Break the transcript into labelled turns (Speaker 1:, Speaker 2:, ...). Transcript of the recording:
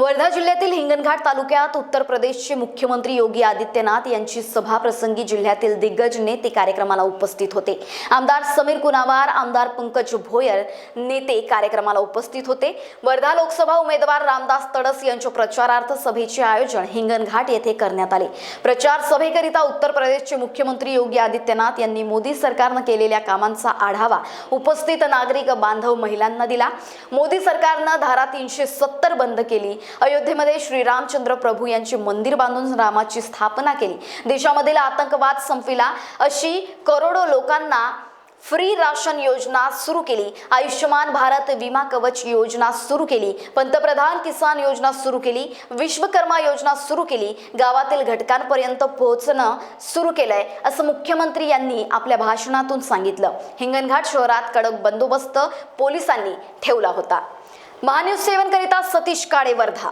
Speaker 1: वर्धा जिल्ह्यातील हिंगणघाट तालुक्यात उत्तर प्रदेशचे मुख्यमंत्री योगी आदित्यनाथ यांची सभा प्रसंगी जिल्ह्यातील दिग्गज नेते कार्यक्रमाला उपस्थित होते. आमदार समीर कुनावार आमदार पंकज भोयर नेते कार्यक्रमाला उपस्थित होते. वर्धा लोकसभा उमेदवार रामदास तडस यांच्या प्रचारार्थ सभेचे आयोजन हिंगणघाट येथे करण्यात आले. प्रचार सभेकरिता उत्तर प्रदेशचे मुख्यमंत्री योगी आदित्यनाथ यांनी मोदी सरकारनं केलेल्या कामांचा आढावा उपस्थित नागरिक बांधव महिलांना दिला. मोदी सरकारनं धारा तीनशे सत्तर बंद केली. अयोध्येमध्ये श्रीरामचंद्र प्रभू यांची मंदिर बांधून रामाची स्थापना केली. देशामधील आतंकवाद संपविला. अशी करोडो लोकांना फ्री राशन योजना सुरू केली. आयुष्यमान भारत विमा कवच योजना सुरू केली. पंतप्रधान किसान योजना सुरू केली. विश्वकर्मा योजना सुरू केली. गावातील घटकांपर्यंत पोहोचणं सुरू केलंय असं मुख्यमंत्री यांनी आपल्या भाषणातून सांगितलं. हिंगणघाट शहरात कडक बंदोबस्त पोलिसांनी ठेवला होता. महान्यूज सेवन करिता सतीश काळे वर्धा